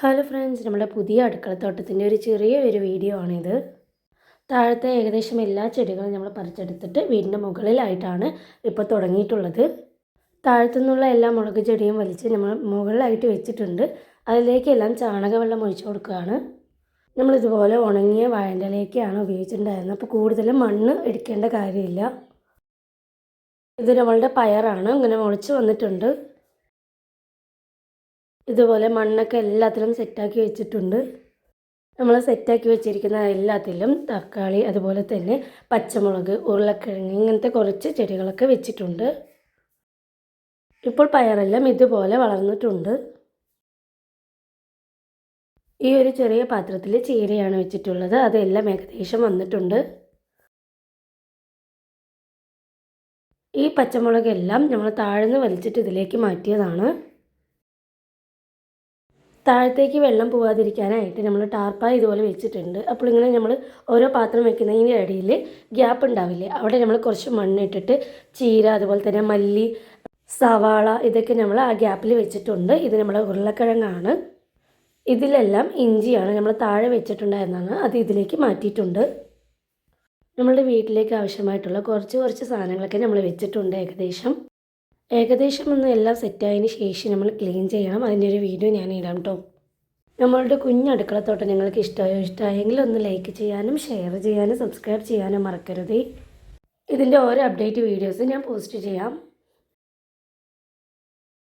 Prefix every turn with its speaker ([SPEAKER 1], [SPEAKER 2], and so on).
[SPEAKER 1] Hello friends നമ്മുടെ പുതിയ അടുക്കളത്തോട്ടത്തിന്റെ ഒരു ചെറിയ ഒരു വീഡിയോ ആണിത്. താഴത്തെ ഏകദേശം എല്ലാ ചെടികളും നമ്മൾ പറിച്ചെടുത്തിട്ട് വീടിന്റെ മുകളിലായിട്ടാണ് ഇപ്പോൾ തുടങ്ങിയിട്ടുള്ളത്. താഴത്തുനിന്നുള്ള എല്ലാ മുളക് ചെടിയും വലിച്ച് നമ്മൾ മുകളിലായിട്ട് വെച്ചിട്ടുണ്ട്. അതിലേക്കെല്ലാം ചാണകവെള്ളം ഒഴിച്ചു കൊടുക്കുകയാണ്. നമ്മളിതുപോലെ ഉണങ്ങിയ വാഴന്റെ ഇലയൊക്കെയാണ് ഉപയോഗിച്ചിട്ടുണ്ടായിരുന്നത്. അപ്പോൾ കൂടുതലും മണ്ണ് എടുക്കേണ്ട കാര്യമില്ല. ഇത് നമ്മളുടെ പയറാണ്. ഇങ്ങനെ മുളച്ച് വന്നിട്ടുണ്ട്. ഇതുപോലെ മണ്ണൊക്കെ എല്ലാത്തിലും സെറ്റാക്കി വെച്ചിട്ടുണ്ട്. നമ്മൾ സെറ്റാക്കി വെച്ചിരിക്കുന്ന എല്ലാത്തിലും തക്കാളി അതുപോലെ തന്നെ പച്ചമുളക് ഉരുളക്കിഴങ്ങ് ഇങ്ങനത്തെ കുറച്ച് ചെടികളൊക്കെ വെച്ചിട്ടുണ്ട്. ഇപ്പോൾ പയറെല്ലാം ഇതുപോലെ വളർന്നിട്ടുണ്ട്. ഈ ഒരു ചെറിയ പാത്രത്തിൽ ചീരയാണ് വെച്ചിട്ടുള്ളത്. അതെല്ലാം ഏകദേശം വന്നിട്ടുണ്ട്. ഈ പച്ചമുളകെല്ലാം നമ്മൾ താഴ്ന്ന് വലിച്ചിട്ട് ഇതിലേക്ക് മാറ്റിയതാണ്. താഴത്തേക്ക് വെള്ളം പോവാതിരിക്കാനായിട്ട് നമ്മൾ ടാർപ്പായ ഇതുപോലെ വെച്ചിട്ടുണ്ട്. അപ്പോൾ ഇങ്ങനെ നമ്മൾ ഓരോ പാത്രം വെക്കുന്നതിന്റെ ഇടയിൽ ഗ്യാപ്പ് ഉണ്ടാവില്ലേ? അവിടെ നമ്മൾ കുറച്ച് മണ്ണിട്ടിട്ട് ചീര അതുപോലെ തന്നെ മല്ലി സവാള ഇതൊക്കെ നമ്മൾ ആ ഗ്യാപ്പിൽ വെച്ചിട്ടുണ്ട്. ഇത് നമ്മുടെ ഉരുളക്കിഴങ്ങാണ്. ഇതിലെല്ലാം ഇഞ്ചിയാണ് നമ്മൾ താഴെ വെച്ചിട്ടുണ്ടായിരുന്നതാണ്. അത് ഇതിലേക്ക് മാറ്റിയിട്ടുണ്ട്. നമ്മളുടെ വീട്ടിലേക്ക് ആവശ്യമായിട്ടുള്ള കുറച്ച് കുറച്ച് സാധനങ്ങളൊക്കെ നമ്മൾ വെച്ചിട്ടുണ്ട് ഏകദേശം. ഏകദേശം ഒന്ന് എല്ലാം സെറ്റായതിന് ശേഷം നമ്മൾ ക്ലീൻ ചെയ്യണം. അതിന്റെ ഒരു വീഡിയോ ഞാൻ ഇടാം കേട്ടോ നമ്മളുടെ കുഞ്ഞ് അടുക്കളത്തോട്ടം നിങ്ങൾക്ക് ഇഷ്ടമായോ? ഇഷ്ടമായെങ്കിൽ ഒന്ന് ലൈക്ക് ചെയ്യാനും ഷെയർ ചെയ്യാനും സബ്സ്ക്രൈബ് ചെയ്യാനും മറക്കരുതേ. ഇതിന്റെ ഓരോ അപ്ഡേറ്റ് വീഡിയോസ് ഞാൻ പോസ്റ്റ് ചെയ്യാം.